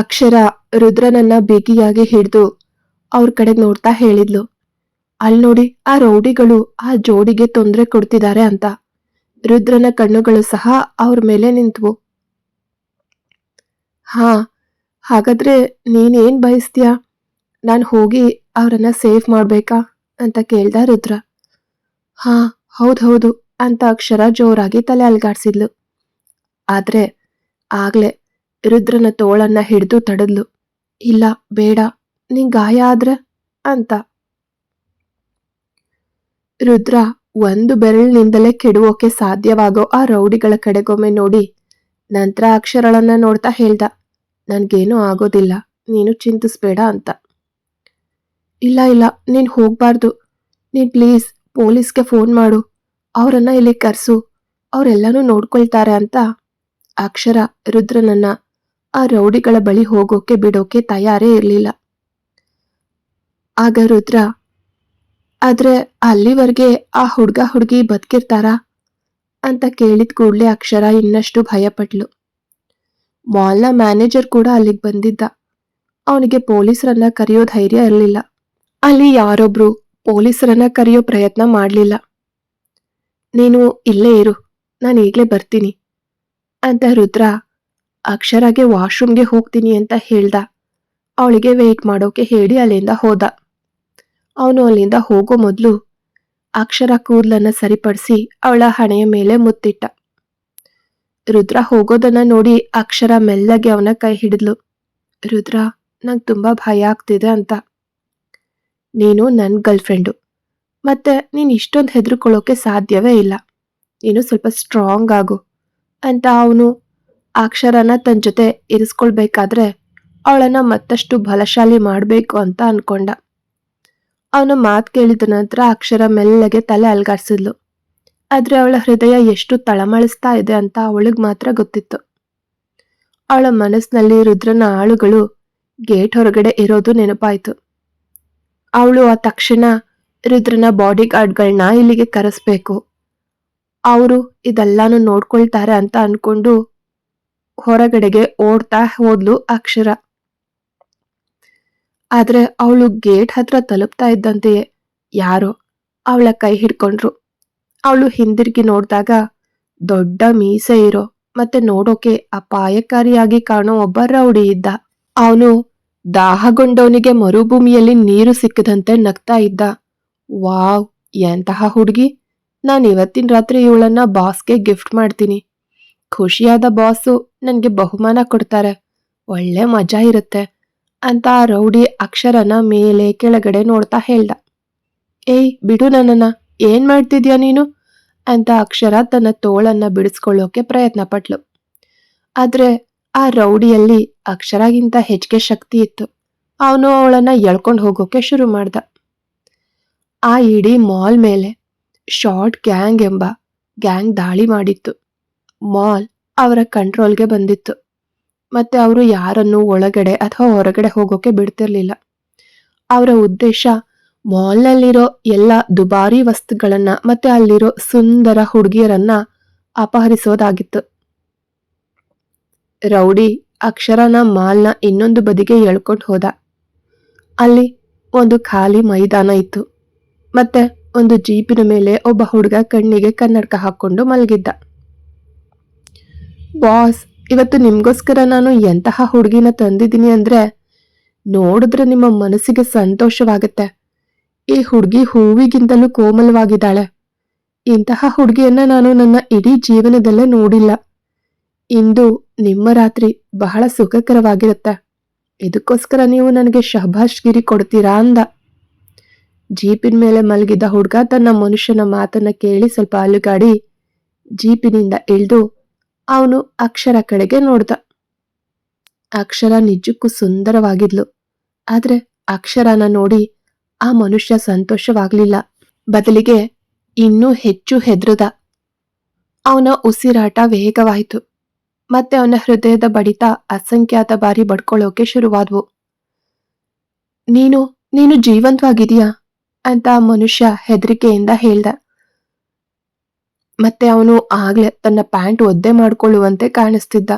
ಅಕ್ಷರ ರುದ್ರನನ್ನ ಬಿಗಿಯಾಗಿ ಹಿಡಿದು ಅವ್ರ ಕಡೆ ನೋಡ್ತಾ ಹೇಳಿದ್ಲು. ಅಲ್ ನೋಡಿ, ಆ ರೌಡಿಗಳು ಆ ಜೋಡಿಗೆ ತೊಂದರೆ ಕೊಡ್ತಿದ್ದಾರೆ ಅಂತ. ರುದ್ರನ ಕಣ್ಣುಗಳು ಸಹ ಅವ್ರ ಮೇಲೆ ನಿಂತವು. ಹಾ, ಹಾಗಾದ್ರೆ ನೀನೇನ್ ಬಯಸ್ತೀಯ? ನಾನು ಹೋಗಿ ಅವರನ್ನ ಸೇಫ್ ಮಾಡ್ಬೇಕಾ? ಅಂತ ಕೇಳ್ದ ರುದ್ರ. ಹಾ ಹೌದು ಅಂತ ಅಕ್ಷರ ಜೋರಾಗಿ ತಲೆ ಅಲ್ಗಾಡ್ಸಿದ್ಲು. ಆದ್ರೆ ಆಗ್ಲೇ ರುದ್ರನ ತೋಳನ್ನ ಹಿಡಿದು ತಡದ್ಲು. ಇಲ್ಲ, ಬೇಡ ನೀ ಗಾಯ ಆದ್ರೆ? ಅಂತ. ರುದ್ರ ಒಂದು ಬೆರಳಿನಿಂದಲೇ ಕೆಡುವೋಕೆ ಸಾಧ್ಯವಾಗೋ ಆ ರೌಡಿಗಳ ಕಡೆಗೊಮ್ಮೆ ನೋಡಿ ನಂತರ ಅಕ್ಷರಳನ್ನ ನೋಡ್ತಾ ಹೇಳ್ದ, ನನಗೇನೂ ಆಗೋದಿಲ್ಲ, ನೀನು ಚಿಂತಿಸ್ಬೇಡ ಅಂತ. ಇಲ್ಲ ಇಲ್ಲ, ನೀನು ಹೋಗ್ಬಾರ್ದು. ನೀನ್ ಪ್ಲೀಸ್ ಪೊಲೀಸ್ಗೆ ಫೋನ್ ಮಾಡು. ಅವರನ್ನ ಇಲ್ಲಿ ಕರೆಸು. ಅವರೆಲ್ಲನೂ ನೋಡ್ಕೊಳ್ತಾರೆ ಅಂತ ಅಕ್ಷರ ರುದ್ರನನ್ನ ರೌಡಿಗಳ ಬಳಿ ಹೋಗೋಕೆ ಬಿಡೋಕೆ ತಯಾರೇ ಇರಲಿಲ್ಲ. ಆಗ ರುದ್ರ, ಆದ್ರೆ ಅಲ್ಲಿವರೆಗೆ ಆ ಹುಡ್ಗ ಹುಡುಗಿ ಬದುಕಿರ್ತಾರಾ? ಅಂತ ಕೇಳಿದ ಕೂಡಲೇ ಅಕ್ಷರ ಇನ್ನಷ್ಟು ಭಯಪಟ್ಲು. ಮಾಲ್ನ ಮ್ಯಾನೇಜರ್ ಕೂಡ ಅಲ್ಲಿಗೆ ಬಂದಿದ್ದ. ಅವನಿಗೆ ಪೊಲೀಸರನ್ನ ಕರೆಯೋ ಧೈರ್ಯ ಇರಲಿಲ್ಲ. ಅಲ್ಲಿ ಯಾರೊಬ್ರು ಪೊಲೀಸರನ್ನ ಕರೆಯೋ ಪ್ರಯತ್ನ ಮಾಡಲಿಲ್ಲ. ನೀನು ಇಲ್ಲೇ ಇರು, ನಾನು ಈಗಲೇ ಬರ್ತೀನಿ ಅಂತ ರುದ್ರ ಅಕ್ಷರಾಗೆ ವಾಶ್ರೂಮ್ಗೆ ಹೋಗ್ತೀನಿ ಅಂತ ಹೇಳ್ದ. ಅವಳಿಗೆ ವೇಟ್ ಮಾಡೋಕೆ ಹೇಳಿ ಅಲ್ಲಿಂದ ಹೋದ. ಅವನು ಅಲ್ಲಿಂದ ಹೋಗೋ ಮೊದಲು ಅಕ್ಷರ ಕೂದಲನ್ನ ಸರಿಪಡಿಸಿ ಅವಳ ಹಣೆಯ ಮೇಲೆ ಮುತ್ತಿಟ್ಟ. ರುದ್ರ ಹೋಗೋದನ್ನ ನೋಡಿ ಅಕ್ಷರ ಮೆಲ್ಲಗೆ ಅವನ ಕೈ ಹಿಡಿದ್ಲು. ರುದ್ರ, ನಂಗೆ ತುಂಬ ಭಯ ಆಗ್ತಿದೆ ಅಂತ. ನೀನು ನನ್ನ ಗರ್ಲ್ ಫ್ರೆಂಡು ಮತ್ತೆ ನೀನು ಇಷ್ಟೊಂದು ಹೆದರ್ಕೊಳ್ಳೋಕೆ ಸಾಧ್ಯವೇ ಇಲ್ಲ. ನೀನು ಸ್ವಲ್ಪ ಸ್ಟ್ರಾಂಗ್ ಆಗು ಅಂತ ಅವನು ಅಕ್ಷರನ ತನ್ನ ಜೊತೆ ಇರಿಸ್ಕೊಳ್ಬೇಕಾದ್ರೆ ಅವಳನ್ನ ಮತ್ತಷ್ಟು ಬಲಶಾಲಿ ಮಾಡಬೇಕು ಅಂತ ಅನ್ಕೊಂಡ. ಅವನ ಮಾತು ಕೇಳಿದ ನಂತರ ಅಕ್ಷರ ಮೆಲ್ಲಗೆ ತಲೆ ಅಲ್ಗಾಡ್ಸಿದ್ಲು. ಆದರೆ ಅವಳ ಹೃದಯ ಎಷ್ಟು ತಳಮಳಿಸ್ತಾ ಇದೆ ಅಂತ ಅವಳಿಗೆ ಮಾತ್ರ ಗೊತ್ತಿತ್ತು. ಅವಳ ಮನಸ್ಸಿನಲ್ಲಿ ರುದ್ರನ ಆಳುಗಳು ಗೇಟ್ ಹೊರಗಡೆ ಇರೋದು ನೆನಪಾಯಿತು. ಅವಳು ಆ ತಕ್ಷಣ ರುದ್ರನ ಬಾಡಿ ಗಾರ್ಡ್ಗಳನ್ನ ಇಲ್ಲಿಗೆ ಕರೆಸ್ಬೇಕು. ಅವರು ಇದೆಲ್ಲಾನು ನೋಡ್ಕೊಳ್ತಾರೆ ಅಂತ ಅನ್ಕೊಂಡು ಹೊರಗಡೆಗೆ ಓಡ್ತಾ ಹೋದ್ಲು ಅಕ್ಷರ. ಆದ್ರೆ ಅವಳು ಗೇಟ್ ಹತ್ರ ತಲುಪ್ತಾ ಇದ್ದಂತೆಯೇ ಯಾರೋ ಅವಳ ಕೈ ಹಿಡ್ಕೊಂಡ್ರು. ಅವಳು ಹಿಂದಿರುಗಿ ನೋಡಿದಾಗ ದೊಡ್ಡ ಮೀಸೆ ಇರೋ ಮತ್ತೆ ನೋಡೋಕೆ ಅಪಾಯಕಾರಿಯಾಗಿ ಕಾಣೋ ಒಬ್ಬ ರೌಡಿ ಇದ್ದ. ಅವನು ದಾಹಗೊಂಡವನಿಗೆ ಮರುಭೂಮಿಯಲ್ಲಿ ನೀರು ಸಿಕ್ಕದಂತೆ ನಗ್ತಾ ಇದ್ದ. ವಾವ್, ಎಂತಹ ಹುಡುಗಿ. ನಾನು ಇವತ್ತಿನ ರಾತ್ರಿ ಇವಳನ್ನ ಬಾಸ್ಗೆ ಗಿಫ್ಟ್ ಮಾಡ್ತೀನಿ. ಖುಷಿಯಾದ ಬಾಸು ನನಗೆ ಬಹುಮಾನ ಕೊಡ್ತಾರೆ. ಒಳ್ಳೆ ಮಜಾ ಇರುತ್ತೆ. ಅಂತ ರೌಡಿ ಅಕ್ಷರನ ಮೇಲೆ ಕೆಳಗಡೆ ನೋಡ್ತಾ ಹೇಳ್ದ. ಏಯ್, ಬಿಡು ನನ್ನನ್ನು. ಏನು ಮಾಡ್ತಿದ್ಯಾ ನೀನು? ಅಂತ ಅಕ್ಷರ ತನ್ನ ತೋಳನ್ನ ಬಿಡಿಸ್ಕೊಳ್ಳೋಕೆ ಪ್ರಯತ್ನ ಪಟ್ಲು. ಆದರೆ ಆ ರೌಡಿಯಲ್ಲಿ ಅಕ್ಷರಗಿಂತ ಹೆಚ್ಚಿಗೆ ಶಕ್ತಿ ಇತ್ತು. ಅವನು ಅವಳನ್ನ ಎಳ್ಕೊಂಡು ಹೋಗೋಕೆ ಶುರು ಮಾಡ್ದ. ಆ ಇಡೀ ಮಾಲ್ ಮೇಲೆ ಶಾರ್ಟ್ ಗ್ಯಾಂಗ್ ಎಂಬ ಗ್ಯಾಂಗ್ ದಾಳಿ ಮಾಡಿತ್ತು. ಮಾಲ್ ಅವರ ಕಂಟ್ರೋಲ್ಗೆ ಬಂದಿತ್ತು. ಮತ್ತೆ ಅವರು ಯಾರನ್ನು ಒಳಗಡೆ ಅಥವಾ ಹೊರಗಡೆ ಹೋಗೋಕೆ ಬಿಡ್ತಿರ್ಲಿಲ್ಲ. ಅವರ ಉದ್ದೇಶ ಮಾಲ್ನಲ್ಲಿರೋ ಎಲ್ಲ ದುಬಾರಿ ವಸ್ತುಗಳನ್ನ ಮತ್ತೆ ಅಲ್ಲಿರೋ ಸುಂದರ ಹುಡುಗಿಯರನ್ನ ಅಪಹರಿಸೋದಾಗಿತ್ತು. ರೌಡಿ ಅಕ್ಷರನ ಮಾಲ್ನ ಇನ್ನೊಂದು ಬದಿಗೆ ಎಳ್ಕೊಂಡು ಹೋದ. ಅಲ್ಲಿ ಒಂದು ಖಾಲಿ ಮೈದಾನ ಇತ್ತು. ಮತ್ತೆ ಒಂದು ಜೀಪಿನ ಮೇಲೆ ಒಬ್ಬ ಹುಡುಗ ಕಣ್ಣಿಗೆ ಕನ್ನಡಕ ಹಾಕೊಂಡು ಮಲಗಿದ್ದ. ಬಾಸ್, ಇವತ್ತು ನಿಮಗೋಸ್ಕರ ನಾನು ಎಂತಹ ಹುಡುಗಿನ ತಂದಿದ್ದೀನಿ ಅಂದ್ರೆ ನೋಡಿದ್ರೆ ನಿಮ್ಮ ಮನಸ್ಸಿಗೆ ಸಂತೋಷವಾಗುತ್ತೆ. ಈ ಹುಡುಗಿ ಹೂವಿಗಿಂತಲೂ ಕೋಮಲವಾಗಿದ್ದಾಳೆ. ಇಂತಹ ಹುಡುಗಿಯನ್ನ ನಾನು ನನ್ನ ಇಡೀ ಜೀವನದಲ್ಲೇ ನೋಡಿಲ್ಲ. ಇಂದು ನಿಮ್ಮ ರಾತ್ರಿ ಬಹಳ ಸುಖಕರವಾಗಿರುತ್ತೆ. ಇದಕ್ಕೋಸ್ಕರ ನೀವು ನನಗೆ ಶಹಬಾಷ್ಗಿರಿ ಕೊಡ್ತೀರಾ ಅಂದ. ಜೀಪಿನ ಮೇಲೆ ಮಲಗಿದ್ದ ಹುಡುಗ ತನ್ನ ಮನುಷ್ಯನ ಮಾತನ್ನ ಕೇಳಿ ಸ್ವಲ್ಪ ಅಲುಗಾಡಿ ಜೀಪಿನಿಂದ ಇಳಿದು ಅವನು ಅಕ್ಷರ ಕಡೆಗೆ ನೋಡ್ದ. ಅಕ್ಷರ ನಿಜಕ್ಕೂ ಸುಂದರವಾಗಿದ್ಲು. ಆದ್ರೆ ಅಕ್ಷರನ ನೋಡಿ ಆ ಮನುಷ್ಯ ಸಂತೋಷವಾಗ್ಲಿಲ್ಲ. ಬದಲಿಗೆ ಇನ್ನೂ ಹೆಚ್ಚು ಹೆದ್ರದ. ಅವನ ಉಸಿರಾಟ ವೇಗವಾಯಿತು. ಮತ್ತೆ ಅವನ ಹೃದಯದ ಬಡಿತ ಅಸಂಖ್ಯಾತ ಬಾರಿ ಬಡ್ಕೊಳ್ಳೋಕೆ ಶುರುವಾದ್ವು. ನೀನು ನೀನು ಜೀವಂತವಾಗಿದೀಯಾ? ಅಂತ ಆ ಮನುಷ್ಯ ಹೆದರಿಕೆಯಿಂದ ಹೇಳ್ದ. ಮತ್ತೆ ಅವನು ಆಗ್ಲೇ ತನ್ನ ಪ್ಯಾಂಟ್ ಒದ್ದೆ ಮಾಡಿಕೊಳ್ಳುವಂತೆ ಕಾಣಿಸ್ತಿದ್ದ.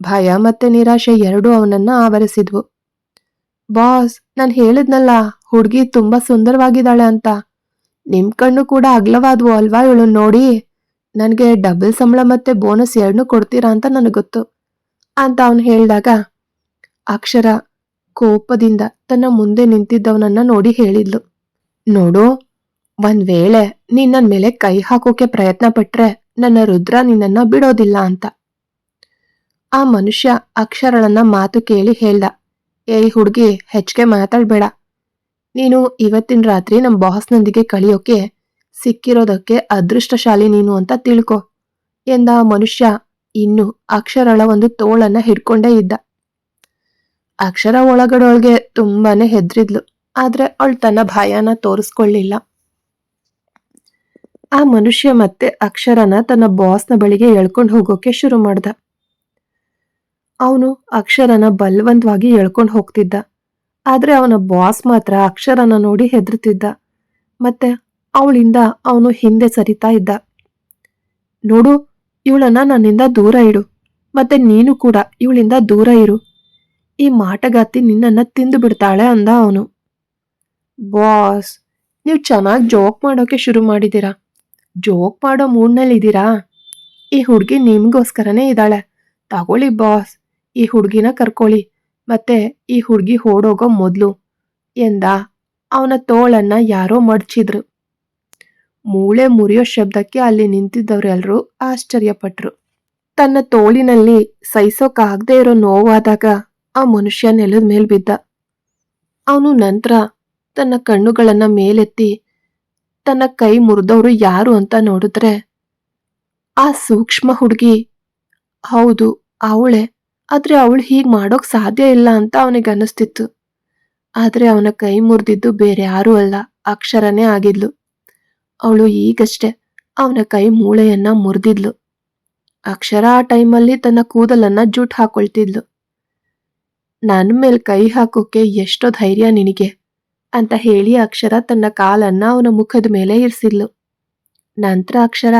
ಭಯ ಮತ್ತೆ ನಿರಾಶೆ ಎರಡೂ ಅವನನ್ನ ಆವರಿಸಿದ್ವು. ಬಾಸ್, ನಾನು ಹೇಳಿದ್ನಲ್ಲ, ಹುಡುಗಿ ತುಂಬಾ ಸುಂದರವಾಗಿದ್ದಾಳೆ ಅಂತ. ನಿಮ್ ಕಣ್ಣು ಕೂಡ ಅಗ್ಲವಾದ್ವು ಅಲ್ವಾ ಇವಳು ನೋಡಿ? ನನಗೆ ಡಬಲ್ ಸಂಬಳ ಮತ್ತೆ ಬೋನಸ್ ಎರಡನ್ನೂ ಕೊಡ್ತೀರಾ ಅಂತ ನನಗೆ ಗೊತ್ತು, ಅಂತ ಅವನು ಹೇಳಿದಾಗ, ಅಕ್ಷರ ಕೋಪದಿಂದ ತನ್ನ ಮುಂದೆ ನಿಂತಿದ್ದವನನ್ನ ನೋಡಿ ಹೇಳಿದ್ಲು. ನೋಡು ಒಂದ್ ವೇಳೆ ನೀನ್ ಮೇಲೆ ಕೈ ಹಾಕೋಕೆ ಪ್ರಯತ್ನ ಪಟ್ರೆ ನನ್ನ ರುದ್ರ ನಿನ್ನನ್ನ ಬಿಡೋದಿಲ್ಲ ಅಂತ. ಆ ಮನುಷ್ಯ ಅಕ್ಷರಳನ್ನ ಮಾತು ಕೇಳಿ ಹೇಳ್ದ, ಏಯ್ ಹುಡ್ಗಿ ಹೆಚ್ಚಿಗೆ ಮಾತಾಡ್ಬೇಡ. ನೀನು ಇವತ್ತಿನ ರಾತ್ರಿ ನಮ್ಮ ಬಾಸ್ನೊಂದಿಗೆ ಕಳಿಯೋಕೆ ಸಿಕ್ಕಿರೋದಕ್ಕೆ ಅದೃಷ್ಟಶಾಲಿ ನೀನು ಅಂತ ತಿಳ್ಕೊ, ಎಂದ ಆ ಮನುಷ್ಯ ಇನ್ನು ಅಕ್ಷರಳ ಒಂದು ತೋಳನ್ನ ಹಿಡ್ಕೊಂಡೇ ಇದ್ದ. ಅಕ್ಷರ ಒಳಗಡೊಳಗೆ ತುಂಬಾನೇ ಹೆದ್ರಿದ್ಲು, ಆದ್ರೆ ಅವಳು ತನ್ನ ಭಯನ ತೋರಿಸ್ಕೊಳ್ಳಿಲ್ಲ. ಆ ಮನುಷ್ಯ ಮತ್ತೆ ಅಕ್ಷರನ ತನ್ನ ಬಾಸ್ನ ಬಳಿಗೆ ಎಳ್ಕೊಂಡು ಹೋಗೋಕೆ ಶುರು ಮಾಡ್ದ. ಅವನು ಅಕ್ಷರನ ಬಲವಂತವಾಗಿ ಎಳ್ಕೊಂಡು ಹೋಗ್ತಿದ್ದ. ಆದ್ರೆ ಅವನ ಬಾಸ್ ಮಾತ್ರ ಅಕ್ಷರನ ನೋಡಿ ಹೆದರ್ತಿದ್ದ. ಮತ್ತೆ ಅವಳಿಂದ ಅವನು ಹಿಂದೆ ಸರಿತಾ ಇದ್ದ. ನೋಡು, ಇವಳನ್ನ ನನ್ನಿಂದ ದೂರ ಇಡು. ಮತ್ತೆ ನೀನು ಕೂಡ ಇವಳಿಂದ ದೂರ ಇರು. ಈ ಮಾಟಗಾತಿ ನಿನ್ನನ್ನ ತಿಂದು ಬಿಡ್ತಾಳೆ ಅಂದ ಅವನು. ಬಾಸ್ ನೀವು ಚೆನ್ನಾಗಿ ಜೋಕ್ ಮಾಡೋಕೆ ಶುರು ಮಾಡಿದ್ದೀರಾ? ಜೋಕ್ ಮಾಡೋ ಮೂಡ್ನಲ್ಲಿದ್ದೀರಾ? ಈ ಹುಡುಗಿ ನಿಮ್ಗೋಸ್ಕರನೇ ಇದ್ದಾಳೆ. ತಗೊಳ್ಳಿ, ಬಾಸ್. ಈ ಹುಡುಗಿನ ಕರ್ಕೊಳ್ಳಿ. ಮತ್ತೆ ಈ ಹುಡುಗಿ ಓಡೋಗೋ ಮೊದಲು. ಎಂದ, ಅವನ ತೋಳನ್ನ ಯಾರೋ ಮಡ್ಚಿದ್ರು. ಮೂಳೆ ಮುರಿಯೋ ಶಬ್ದಕ್ಕೆ ಅಲ್ಲಿ ನಿಂತಿದ್ದವರೆಲ್ಲರೂ ಆಶ್ಚರ್ಯಪಟ್ರು. ತನ್ನ ತೋಳಿನಲ್ಲಿ ಸಹಿಸೋಕಾಗದೇ ಇರೋ ನೋವಾದಾಗ ಆ ಮನುಷ್ಯ ನೆಲದ ಮೇಲೆ ಬಿದ್ದ. ಅವನು ನಂತರ ತನ್ನ ಕಣ್ಣುಗಳನ್ನ ಮೇಲೆತ್ತಿ ತನ್ನ ಕೈ ಮುರಿದವರು ಯಾರು ಅಂತ ನೋಡಿದ್ರೆ ಆ ಸೂಕ್ಷ್ಮ ಹುಡುಗಿ, ಹೌದು, ಅವಳೆ. ಆದ್ರೆ ಅವಳು ಹೀಗೆ ಮಾಡೋಕ್ ಸಾಧ್ಯ ಇಲ್ಲ ಅಂತ ಅವನಿಗೆ ಅನ್ನಿಸ್ತಿತ್ತು. ಆದ್ರೆ ಅವನ ಕೈ ಮುರಿದಿದ್ದು ಬೇರೆ ಯಾರೂ ಅಲ್ಲ, ಅಕ್ಷರನೇ ಆಗಿದ್ಲು. ಅವಳು ಈಗಷ್ಟೇ ಅವನ ಕೈ ಮೂಳೆಯನ್ನ ಮುರಿದಿದ್ಲು. ಅಕ್ಷರ ಆ ಟೈಮಲ್ಲಿ ತನ್ನ ಕೂದಲನ್ನ ಜುಟ್ ಹಾಕೊಳ್ತಿದ್ಲು. ನನ್ನ ಮೇಲೆ ಕೈ ಹಾಕೋಕೆ ಎಷ್ಟೋ ಧೈರ್ಯ ನಿನಗೆ. ಅಂತ ಹೇಳಿ ಅಕ್ಷರ ತನ್ನ ಕಾಲನ್ನ ಅವನ ಮುಖದ ಮೇಲೆ ಇರಿಸಿದ್ಲು. ನಂತರ ಅಕ್ಷರ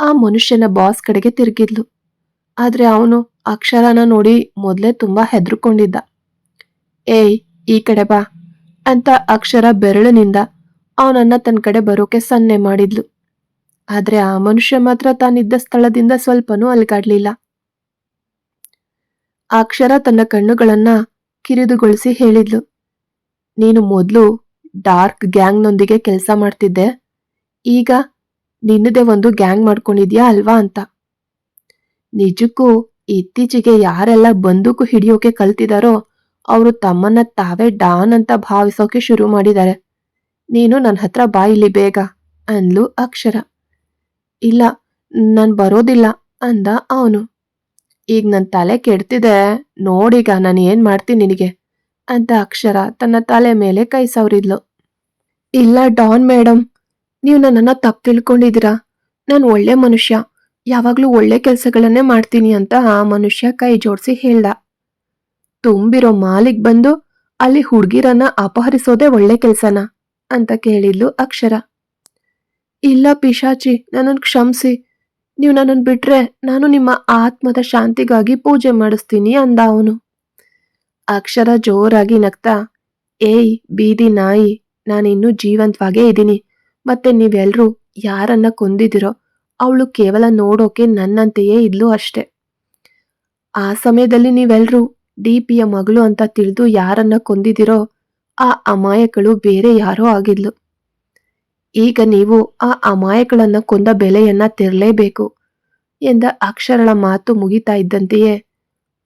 ಆ ಮನುಷ್ಯನ ಬಾಸ್ ಕಡೆಗೆ ತಿರುಗಿದ್ಲು. ಆದ್ರೆ ಅವನು ಅಕ್ಷರನ ನೋಡಿ ಮೊದಲೇ ತುಂಬಾ ಹೆದರ್ಕೊಂಡಿದ್ದ. ಏಯ್, ಈ ಕಡೆ ಬಾ ಅಂತ ಅಕ್ಷರ ಬೆರಳಿನಿಂದ ಅವನನ್ನ ತನ್ನ ಕಡೆ ಬರೋಕೆ ಸನ್ನೆ ಮಾಡಿದ್ಲು. ಆದ್ರೆ ಆ ಮನುಷ್ಯ ಮಾತ್ರ ತಾನಿದ್ದ ಸ್ಥಳದಿಂದ ಸ್ವಲ್ಪನೂ ಅಲ್ಗಾಡ್ಲಿಲ್ಲ. ಅಕ್ಷರ ತನ್ನ ಕಣ್ಣುಗಳನ್ನ ಕಿರಿದುಗೊಳಿಸಿ ಹೇಳಿದ್ಲು. ನೀನು ಮೊದಲು ಡಾರ್ಕ್ ಗ್ಯಾಂಗ್ನೊಂದಿಗೆ ಕೆಲಸ ಮಾಡ್ತಿದ್ದೆ. ಈಗ ನಿನ್ನದೇ ಒಂದು ಗ್ಯಾಂಗ್ ಮಾಡ್ಕೊಂಡಿದ್ಯಾ ಅಲ್ವಾ ಅಂತ. ನಿಜಕ್ಕೂ ಇತ್ತೀಚೆಗೆ ಯಾರೆಲ್ಲ ಬಂದೂಕು ಹಿಡಿಯೋಕೆ ಕಲ್ತಿದಾರೋ ಅವರು ತಮ್ಮನ್ನ ತಾವೇ ಡಾನ್ ಅಂತ ಭಾವಿಸೋಕೆ ಶುರು ಮಾಡಿದ್ದಾರೆ. ನೀನು ನನ್ನ ಹತ್ರ ಬಾ ಇಲ್ಲಿ ಬೇಗ ಅಂದ್ಲು ಅಕ್ಷರ. ಇಲ್ಲ, ನಾನು ಬರೋದಿಲ್ಲ ಅಂದ ಅವನು. ಈಗ ನನ್ನ ತಲೆ ಕೆಡ್ತಿದೆ ನೋಡೀಗ ನಾನು ಏನು ಮಾಡ್ತೀನಿ ನಿನಗೆ. ಅಂತ ಅಕ್ಷರ ತನ್ನ ತಲೆ ಮೇಲೆ ಕೈ ಸವರಿದ್ಲು. ಇಲ್ಲ ಡಾನ್ ಮೇಡಮ್ ನೀವು ನನ್ನನ್ನು ತಪ್ಪು ತಿಳ್ಕೊಂಡಿದ್ದೀರಾ? ನಾನು ಒಳ್ಳೆ ಮನುಷ್ಯ, ಯಾವಾಗಲೂ ಒಳ್ಳೆ ಕೆಲಸಗಳನ್ನೇ ಮಾಡ್ತೀನಿ ಅಂತ ಆ ಮನುಷ್ಯ ಕೈ ಜೋಡಿಸಿ ಹೇಳ್ದ. ತುಂಬಿರೋ ಮಾಲಿಗೆ ಬಂದು ಅಲ್ಲಿ ಹುಡುಗಿರನ್ನ ಅಪಹರಿಸೋದೇ ಒಳ್ಳೆ ಕೆಲಸನ? ಅಂತ ಕೇಳಿದ್ಲು ಅಕ್ಷರ. ಇಲ್ಲ ಪಿಶಾಚಿ ನನ್ನನ್ನು ಕ್ಷಮಿಸಿ. ನೀವು ನನ್ನನ್ನು ಬಿಟ್ರೆ ನಾನು ನಿಮ್ಮ ಆತ್ಮದ ಶಾಂತಿಗಾಗಿ ಪೂಜೆ ಮಾಡಿಸ್ತೀನಿ ಅಂದ ಅವನು. ಅಕ್ಷರ ಜೋರಾಗಿ ನಗ್ತಾ, ಏಯ್, ಬೀದಿ ನಾಯಿ, ನಾನಿನ್ನೂ ಜೀವಂತವಾಗೇ ಇದ್ದೀನಿ. ಮತ್ತೆ ನೀವೆಲ್ಲರೂ ಯಾರನ್ನ ಕೊಂದಿದಿರೋ ಅವಳು ಕೇವಲ ನೋಡೋಕೆ ನನ್ನಂತೆಯೇ ಇದ್ಲು ಅಷ್ಟೆ. ಆ ಸಮಯದಲ್ಲಿ ನೀವೆಲ್ಲರೂ ಡಿ ಪಿಯ ಮಗಳು ಅಂತ ತಿಳಿದು ಯಾರನ್ನ ಕೊಂದಿದಿರೋ ಆ ಅಮಾಯಕಳು ಬೇರೆ ಯಾರೋ ಆಗಿದ್ಲು. ಈಗ ನೀವು ಆ ಅಮಾಯಕಳನ್ನ ಕೊಂದ ಬೆಲೆಯನ್ನ ತೆರಲೇಬೇಕು ಎಂದ ಅಕ್ಷರಳ ಮಾತು ಮುಗಿತಾ ಇದ್ದಂತೆಯೇ,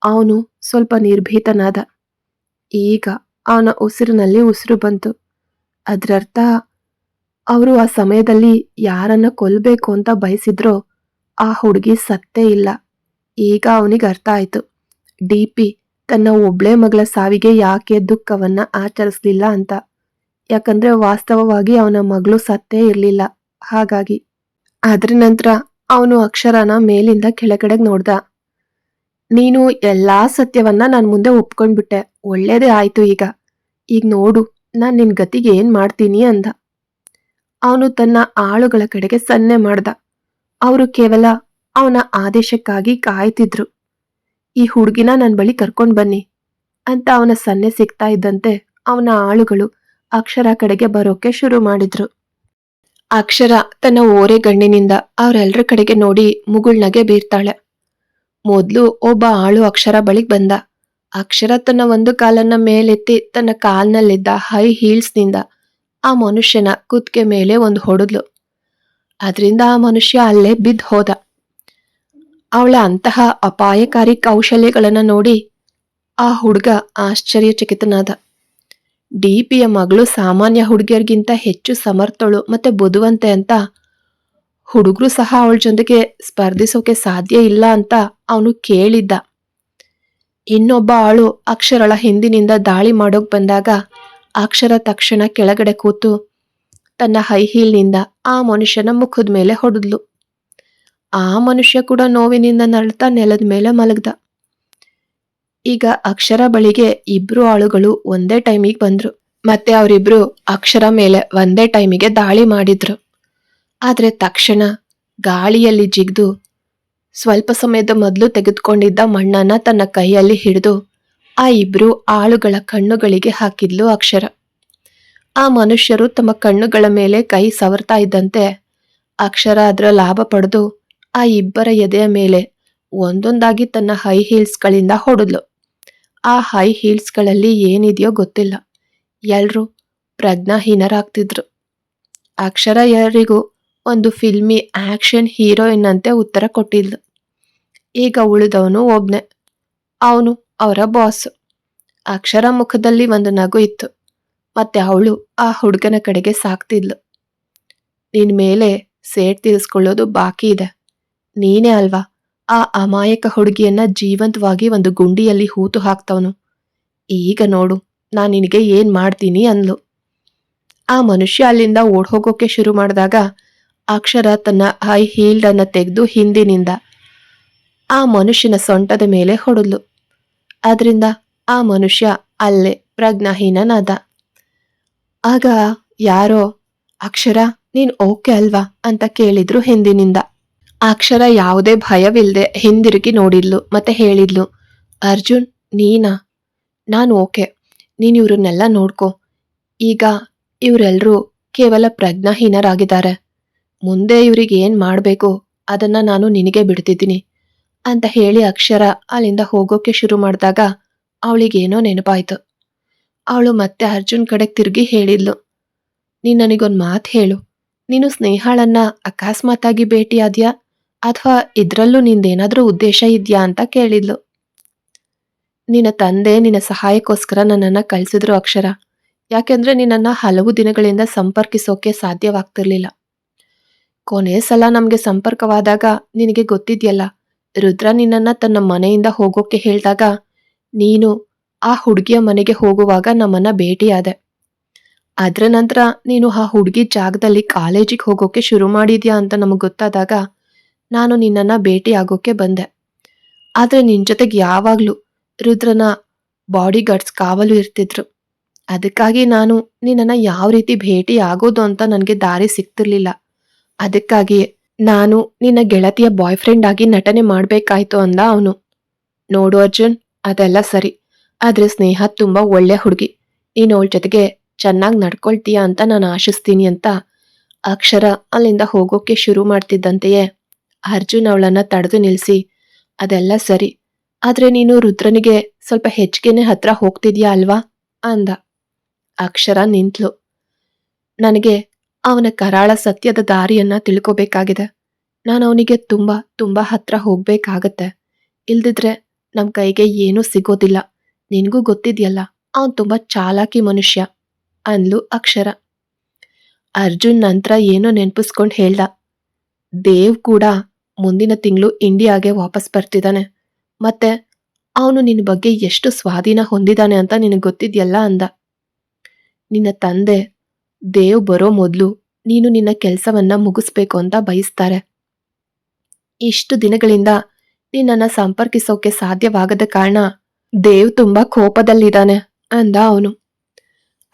ಅವನು ಸ್ವಲ್ಪ ನಿರ್ಭೀತನಾದ. ಈಗ ಅವನ ಉಸಿರಿನಲ್ಲಿ ಉಸಿರು ಬಂತು. ಅದರರ್ಥ, ಅವರು ಆ ಸಮಯದಲ್ಲಿ ಯಾರನ್ನ ಕೊಲ್ಲಬೇಕು ಅಂತ ಬಯಸಿದ್ರೋ ಆ ಹುಡುಗಿ ಸತ್ತೇ ಇಲ್ಲ. ಈಗ ಅವನಿಗೆ ಅರ್ಥ ಆಯಿತು. ಡಿ ಪಿ ತನ್ನ ಒಬ್ಳೆ ಮಗಳ ಸಾವಿಗೆ ಯಾಕೆ ದುಃಖವನ್ನ ಆಚರಿಸ್ಲಿಲ್ಲ ಅಂತ. ಯಾಕಂದ್ರೆ ವಾಸ್ತವವಾಗಿ ಅವನ ಮಗಳು ಸತ್ತೇ ಇರಲಿಲ್ಲ. ಹಾಗಾಗಿ. ಅದ್ರ ನಂತರ ಅವನು ಅಕ್ಷರನ ಮೇಲಿಂದ ಕೆಳಗಡೆಗೆ ನೋಡ್ದ. ನೀನು ಎಲ್ಲಾ ಸತ್ಯವನ್ನ ನನ್ ಮುಂದೆ ಒಪ್ಕೊಂಡ್ಬಿಟ್ಟೆ. ಒಳ್ಳೇದೇ ಆಯ್ತು ಈಗ. ಈಗ ನೋಡು, ನಾನ್ ನಿನ್ನ ಗತಿಗೆ ಏನ್ ಮಾಡ್ತೀನಿ ಅಂದ. ಅವನು ತನ್ನ ಆಳುಗಳ ಕಡೆಗೆ ಸನ್ನೆ ಮಾಡ್ದ. ಅವರು ಕೇವಲ ಅವನ ಆದೇಶಕ್ಕಾಗಿ ಕಾಯ್ತಿದ್ರು. ಈ ಹುಡುಗಿನ ನನ್ನ ಬಳಿ ಕರ್ಕೊಂಡ್ ಬನ್ನಿ ಅಂತ ಅವನ ಸನ್ನೆ ಸಿಗ್ತಾ ಇದ್ದಂತೆ ಅವನ ಆಳುಗಳು ಅಕ್ಷರ ಕಡೆಗೆ ಬರೋಕೆ ಶುರು ಮಾಡಿದ್ರು. ಅಕ್ಷರ ತನ್ನ ಓರೆ ಗಣ್ಣಿನಿಂದ ಅವರೆಲ್ಲರ ಕಡೆಗೆ ನೋಡಿ ಮುಗುಳ್ನಗೆ ಬೀರ್ತಾಳೆ. ಮೊದ್ಲು ಒಬ್ಬ ಆಳು ಅಕ್ಷರ ಬಳಿಗ್ ಬಂದ. ಅಕ್ಷರ ತನ್ನ ಒಂದು ಕಾಲನ್ನ ಮೇಲೆತ್ತಿ ತನ್ನ ಕಾಲ್ನಲ್ಲಿದ್ದ ಹೈ ಹೀಲ್ಸ್ನಿಂದ ಆ ಮನುಷ್ಯನ ಕುತ್ಕೆ ಮೇಲೆ ಒಂದು ಹೊಡೆದ್ಲು. ಅದರಿಂದ ಆ ಮನುಷ್ಯ ಅಲ್ಲೇ ಬಿದ್ದು ಹೋದ. ಅವಳ ಅಂತಹ ಅಪಾಯಕಾರಿ ಕೌಶಲ್ಯಗಳನ್ನ ನೋಡಿ ಆ ಹುಡುಗ ಆಶ್ಚರ್ಯಚಕಿತನಾದ. ಡಿಪಿಯ ಮಗಳು ಸಾಮಾನ್ಯ ಹುಡುಗಿಯರಿಗಿಂತ ಹೆಚ್ಚು ಸಮರ್ಥಳು ಮತ್ತೆ ಬುದುವಂತೆ ಅಂತ ಹುಡುಗರು ಸಹ ಅವಳ ಜೊತೆಗೆ ಸ್ಪರ್ಧಿಸೋಕೆ ಸಾಧ್ಯ ಇಲ್ಲ ಅಂತ ಅವನು ಕೇಳಿದ್ದ. ಇನ್ನೊಬ್ಬ ಆಳು ಅಕ್ಷರಳ ಹಿಂದಿನಿಂದ ದಾಳಿ ಮಾಡೋಕ್ ಬಂದಾಗ ಅಕ್ಷರ ತಕ್ಷಣ ಕೆಳಗಡೆ ಕೂತು ತನ್ನ ಹೈ ಹೀಲ್ನಿಂದ ಆ ಮನುಷ್ಯನ ಮುಖದ ಮೇಲೆ ಹೊಡೆದ್ಲು. ಆ ಮನುಷ್ಯ ಕೂಡ ನೋವಿನಿಂದ ನರಳ್ತಾ ನೆಲದ ಮೇಲೆ ಮಲಗ್ದ. ಈಗ ಅಕ್ಷರ ಬಳಿಗೆ ಇಬ್ರು ಆಳುಗಳು ಒಂದೇ ಟೈಮಿಗೆ ಬಂದ್ರು. ಮತ್ತೆ ಅವರಿಬ್ರು ಅಕ್ಷರ ಮೇಲೆ ಒಂದೇ ಟೈಮಿಗೆ ದಾಳಿ ಮಾಡಿದ್ರು. ಆದ್ರೆ ತಕ್ಷಣ ಗಾಳಿಯಲ್ಲಿ ಜಿಗ್ದು ಸ್ವಲ್ಪ ಸಮಯದ ಮೊದಲು ತೆಗೆದುಕೊಂಡಿದ್ದ ಮಣ್ಣನ್ನು ತನ್ನ ಕೈಯಲ್ಲಿ ಹಿಡಿದು ಆ ಇಬ್ಬರು ಆಳುಗಳ ಕಣ್ಣುಗಳಿಗೆ ಹಾಕಿದ್ಲು ಅಕ್ಷರ. ಆ ಮನುಷ್ಯರು ತಮ್ಮ ಕಣ್ಣುಗಳ ಮೇಲೆ ಕೈ ಸವರ್ತಾ ಇದ್ದಂತೆ ಅಕ್ಷರ ಅದರ ಲಾಭ ಪಡೆದು ಆ ಇಬ್ಬರ ಎದೆಯ ಮೇಲೆ ಒಂದೊಂದಾಗಿ ತನ್ನ ಹೈ ಹೀಲ್ಸ್ಗಳಿಂದ ಹೊಡೆದ್ಲು. ಆ ಹೈ ಹೀಲ್ಸ್ಗಳಲ್ಲಿ ಏನಿದೆಯೋ ಗೊತ್ತಿಲ್ಲ. ಎಲ್ಲರೂ ಪ್ರಜ್ಞಾಹೀನರಾಗ್ತಿದ್ರು. ಅಕ್ಷರ ಯಾರಿಗೂ ಒಂದು ಫಿಲ್ಮಿ ಆಕ್ಷನ್ ಹೀರೋಯಿನ್ ಅಂತೆ ಉತ್ತರ ಕೊಟ್ಟಿದ್ಲು. ಈಗ ಉಳಿದವನು ಒಬ್ನೆ. ಅವನು ಅವರ ಬಾಸ್ ಅಕ್ಷರ ಮುಖದಲ್ಲಿ ಒಂದು ನಗು ಇತ್ತು. ಮತ್ತೆ ಅವಳು ಆ ಹುಡುಗನ ಕಡೆಗೆ ಸಾಕ್ತಿದ್ಲು. ನಿನ್ ಮೇಲೆ ಸೇಟ್ ತೀರಿಸ್ಕೊಳ್ಳೋದು ಬಾಕಿ ಇದೆ. ನೀನೇ ಅಲ್ವಾ ಆ ಅಮಾಯಕ ಹುಡುಗಿಯನ್ನ ಜೀವಂತವಾಗಿ ಒಂದು ಗುಂಡಿಯಲ್ಲಿ ಹೂತು ಹಾಕ್ತವನು. ಈಗ ನೋಡು, ನಾನು ನಿನಗೆ ಏನ್ ಮಾಡ್ತೀನಿ ಅಂದ್ಲು. ಆ ಮನುಷ್ಯ ಅಲ್ಲಿಂದ ಓಡ್ ಹೋಗೋಕೆ ಶುರು ಮಾಡಿದಾಗ ಅಕ್ಷರ ತನ್ನ ಹೈ ಹೀಲ್ಡ್ ಅನ್ನ ತೆಗೆದು ಹಿಂದಿನಿಂದ ಆ ಮನುಷ್ಯನ ಸೊಂಟದ ಮೇಲೆ ಹೊಡಲು ಅದರಿಂದ ಆ ಮನುಷ್ಯ ಅಲ್ಲೇ ಪ್ರಜ್ಞಾಹೀನನಾದ. ಆಗ ಯಾರೋ, ಅಕ್ಷರ, ನೀನ್ ಓಕೆ ಅಲ್ವಾ? ಅಂತ ಕೇಳಿದ್ರು ಹಿಂದಿನಿಂದ. ಅಕ್ಷರ ಯಾವುದೇ ಭಯವಿಲ್ಲದೆ ಹಿಂದಿರುಗಿ ನೋಡಿದ್ಲು ಮತ್ತೆ ಹೇಳಿದ್ಲು, ಅರ್ಜುನ್, ನೀನಾ? ನಾನು ಓಕೆ. ನೀನು ಇವ್ರನ್ನೆಲ್ಲ ನೋಡ್ಕೋ. ಈಗ ಇವರೆಲ್ಲರೂ ಕೇವಲ ಪ್ರಜ್ಞಾಹೀನರಾಗಿದ್ದಾರೆ. ಮುಂದೆ ಇವರಿಗೆ ಏನ್ ಮಾಡಬೇಕು? ಅದನ್ನ ನಾನು ನಿನಗೆ ಬಿಡ್ತಿದ್ದೀನಿ. ಅಂತ ಹೇಳಿ ಅಕ್ಷರ ಅಲ್ಲಿಂದ ಹೋಗೋಕೆ ಶುರು ಮಾಡಿದಾಗ ಅವಳಿಗೇನೋ ನೆನಪಾಯ್ತು. ಅವಳು ಮತ್ತೆ ಅರ್ಜುನ್ ಕಡೆ ತಿರುಗಿ ಹೇಳಿದ್ಲು. ನೀನು ನನಗೊಂದು ಮಾತು ಹೇಳು. ನೀನು ಸ್ನೇಹಾಳನ್ನ ಅಕಸ್ಮಾತಾಗಿ ಭೇಟಿಯಾದ್ಯಾ ಅಥವಾ ಇದರಲ್ಲೂ ನಿಂದೇನಾದ್ರೂ ಉದ್ದೇಶ ಇದ್ಯಾ ಅಂತ ಕೇಳಿದ್ಲು. ನಿನ್ನ ತಂದೆ ನಿನ್ನ ಸಹಾಯಕ್ಕೋಸ್ಕರ ನನ್ನನ್ನ ಕಳ್ಸಿದ್ರು ಅಕ್ಷರ. ಯಾಕೆಂದ್ರೆ ನಿನ್ನನ್ನು ಹಲವು ದಿನಗಳಿಂದ ಸಂಪರ್ಕಿಸೋಕೆ ಸಾಧ್ಯವಾಗ್ತಿರ್ಲಿಲ್ಲ. ಕೊನೆ ಸಲ ನಮ್ಗೆ ಸಂಪರ್ಕವಾದಾಗ ನಿನಗೆ ಗೊತ್ತಿದ್ಯಲ್ಲ, ರುದ್ರ ನಿನ್ನನ್ನ ತನ್ನ ಮನೆಯಿಂದ ಹೋಗೋಕೆ ಹೇಳಿದಾಗ, ನೀನು ಆ ಹುಡುಗಿಯ ಮನೆಗೆ ಹೋಗುವಾಗ ನಮ್ಮನ್ನ ಭೇಟಿಯಾದೆ. ಅದರ ನಂತರ ನೀನು ಆ ಹುಡುಗಿ ಜಾಗದಲ್ಲಿ ಕಾಲೇಜಿಗೆ ಹೋಗೋಕೆ ಶುರು ಮಾಡಿದ್ಯಾ ಅಂತ ನಮಗೆ ಗೊತ್ತಾದಾಗ ನಾನು ನಿನ್ನನ್ನ ಭೇಟಿ ಆಗೋಕೆ ಬಂದೆ. ಆದರೆ ನಿನ್ನ ಜೊತೆಗೆ ಯಾವಾಗಲೂ ರುದ್ರನ ಬಾಡಿ ಗಾರ್ಡ್ಸ್ ಕಾವಲು ಇರ್ತಿದ್ರು. ಅದಕ್ಕಾಗಿ ನಾನು ನಿನ್ನನ್ನ ಯಾವ ರೀತಿ ಭೇಟಿ ಆಗೋದು ಅಂತ ನನಗೆ ದಾರಿ ಸಿಗ್ತಿರ್ಲಿಲ್ಲ. ಅದಕ್ಕಾಗಿ ನಾನು ನಿನ್ನ ಗೆಳತಿಯ ಬಾಯ್ ಫ್ರೆಂಡ್ ಆಗಿ ನಟನೆ ಮಾಡಬೇಕಾಯ್ತು ಅಂದ ಅವನು. ನೋಡು ಅರ್ಜುನ್, ಅದೆಲ್ಲ ಸರಿ. ಆದ್ರೆ ಸ್ನೇಹ ತುಂಬಾ ಒಳ್ಳೆ ಹುಡುಗಿ. ನೀನು ಅವಳ ಜೊತೆಗೆ ಚೆನ್ನಾಗಿ ನಡ್ಕೊಳ್ತೀಯ ಅಂತ ನಾನು ಆಶಿಸ್ತೀನಿ ಅಂತ ಅಕ್ಷರ ಅಲ್ಲಿಂದ ಹೋಗೋಕೆ ಶುರು ಮಾಡ್ತಿದ್ದಂತೆಯೇ ಅರ್ಜುನ್ ಅವಳನ್ನ ತಡೆದು ನಿಲ್ಸಿ, ಅದೆಲ್ಲ ಸರಿ. ಆದ್ರೆ ನೀನು ರುದ್ರನಿಗೆ ಸ್ವಲ್ಪ ಹೆಚ್ಚಿಗೆನೆ ಹತ್ರ ಹೋಗ್ತಿದ್ಯಾ ಅಲ್ವಾ? ಅಂದ. ಅಕ್ಷರ ನಿಂತ್ಲು. ನನಗೆ ಅವನ ಕರಾಳ ಸತ್ಯದ ದಾರಿಯನ್ನ ತಿಳ್ಕೋಬೇಕಾಗಿದೆ. ನಾನು ಅವನಿಗೆ ತುಂಬಾ ತುಂಬಾ ಹತ್ರ ಹೋಗ್ಬೇಕಾಗತ್ತೆ. ಇಲ್ದಿದ್ರೆ ನಮ್ ಕೈಗೆ ಏನೂ ಸಿಗೋದಿಲ್ಲ. ನಿನ್ಗೂ ಗೊತ್ತಿದ್ಯಲ್ಲ, ಅವನ್ ತುಂಬಾ ಚಾಲಾಕಿ ಮನುಷ್ಯ, ಅಂದ್ಲು ಅಕ್ಷರ. ಅರ್ಜುನ್ ನಂತರ ಏನೋ ನೆನ್ಪಿಸ್ಕೊಂಡ್ ಹೇಳ್ದ. ದೇವ್ ಕೂಡ ಮುಂದಿನ ತಿಂಗಳು ಇಂಡಿಯಾಗೆ ವಾಪಸ್ ಬರ್ತಿದ್ದಾನೆ ಮತ್ತೆ ಅವನು ನಿನ್ನ ಬಗ್ಗೆ ಎಷ್ಟು ಸ್ವಾಧೀನ ಹೊಂದಿದ್ದಾನೆ ಅಂತ ನಿನಗೆ ಗೊತ್ತಿದ್ಯಲ್ಲ ಅಂದ. ನಿನ್ನ ತಂದೆ ದೇವ್ ಬರೋ ಮೊದಲು ನೀನು ನಿನ್ನ ಕೆಲಸವನ್ನ ಮುಗಿಸ್ಬೇಕು ಅಂತ ಬಯಸ್ತಾರೆ. ಇಷ್ಟು ದಿನಗಳಿಂದ ನಿನ್ನನ್ನ ಸಂಪರ್ಕಿಸೋಕೆ ಸಾಧ್ಯವಾಗದ ಕಾರಣ ದೇವ್ ತುಂಬಾ ಕೋಪದಲ್ಲಿದ್ದಾನೆ ಅಂದ ಅವನು.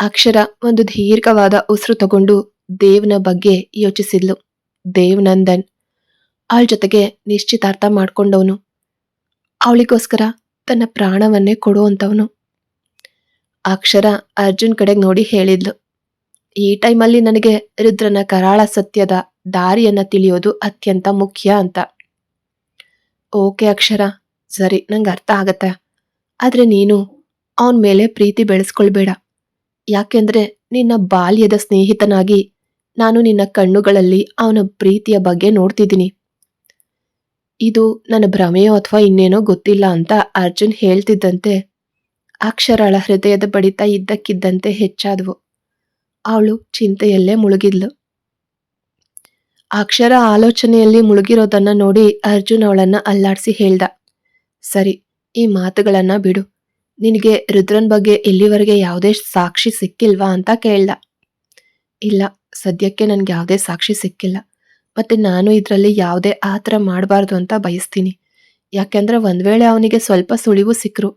ಅಕ್ಷರ ಒಂದು ದೀರ್ಘವಾದ ಉಸಿರು ತಗೊಂಡು ದೇವ್ನ ಬಗ್ಗೆ ಯೋಚಿಸಿದ್ಲು. ದೇವ್ ನಂದನ್ ಅವಳ ಜೊತೆಗೆ ನಿಶ್ಚಿತಾರ್ಥ ಮಾಡ್ಕೊಂಡವನು. ಅವಳಿಗೋಸ್ಕರ ತನ್ನ ಪ್ರಾಣವನ್ನೇ ಕೊಡುವಂಥವನು ಅಕ್ಷರ ಅರ್ಜುನ್ ಕಡೆಗೆ ನೋಡಿ ಹೇಳಿದ್ಲು. ಈ ಟೈಮಲ್ಲಿ ನನಗೆ ರುದ್ರನ ಕರಾಳ ಸತ್ಯದ ದಾರಿಯನ್ನ ತಿಳಿಯೋದು ಅತ್ಯಂತ ಮುಖ್ಯ ಅಂತ. ಓಕೆ ಅಕ್ಷರ. ಸರಿ, ನಂಗೆ ಅರ್ಥ ಆಗತ್ತೆ. ಆದರೆ ನೀನು ಅವನ ಮೇಲೆ ಪ್ರೀತಿ ಬೆಳೆಸ್ಕೊಳ್ಬೇಡ. ಯಾಕೆಂದ್ರೆ ನಿನ್ನ ಬಾಲ್ಯದ ಸ್ನೇಹಿತನಾಗಿ ನಾನು ನಿನ್ನ ಕಣ್ಣುಗಳಲ್ಲಿ ಅವನ ಪ್ರೀತಿಯ ಬಗ್ಗೆ ನೋಡ್ತಿದ್ದೀನಿ. ಇದು ನನ್ನ ಭ್ರಮೆಯೋ ಅಥವಾ ಇನ್ನೇನೋ ಗೊತ್ತಿಲ್ಲ ಅಂತ ಅರ್ಜುನ್ ಹೇಳ್ತಿದ್ದಂತೆ. ಅಕ್ಷರಳ ಹೃದಯದ ಬಡಿತ ಇದ್ದಕ್ಕಿದ್ದಂತೆ ಹೆಚ್ಚಾದವು. ಅವಳು ಚಿಂತೆಯಲ್ಲೇ ಮುಳುಗಿದ್ಲು. ಅಕ್ಷರ ಆಲೋಚನೆಯಲ್ಲಿ ಮುಳುಗಿರೋದನ್ನ ನೋಡಿ ಅರ್ಜುನ್ ಅವಳನ್ನ ಅಲ್ಲಾಡಿಸಿ ಹೇಳ್ದ, ಸರಿ, ಈ ಮಾತುಗಳನ್ನ ಬಿಡು. ನಿನಗೆ ರುದ್ರನ್ ಬಗ್ಗೆ ಇಲ್ಲಿವರೆಗೆ ಯಾವುದೇ ಸಾಕ್ಷಿ ಸಿಕ್ಕಿಲ್ವಾ ಅಂತ ಕೇಳ್ದ. ಇಲ್ಲ, ಸದ್ಯಕ್ಕೆ ನನ್ಗೆ ಯಾವುದೇ ಸಾಕ್ಷಿ ಸಿಕ್ಕಿಲ್ಲ. ಮತ್ತೆ ನಾನು ಇದರಲ್ಲಿ ಯಾವುದೇ ಆ ಥರ ಮಾಡಬಾರ್ದು ಅಂತ ಬಯಸ್ತೀನಿ. ಯಾಕೆಂದ್ರೆ ಒಂದ್ ವೇಳೆ ಅವನಿಗೆ ಸ್ವಲ್ಪ ಸುಳಿವು ಸಿಕ್ಕರು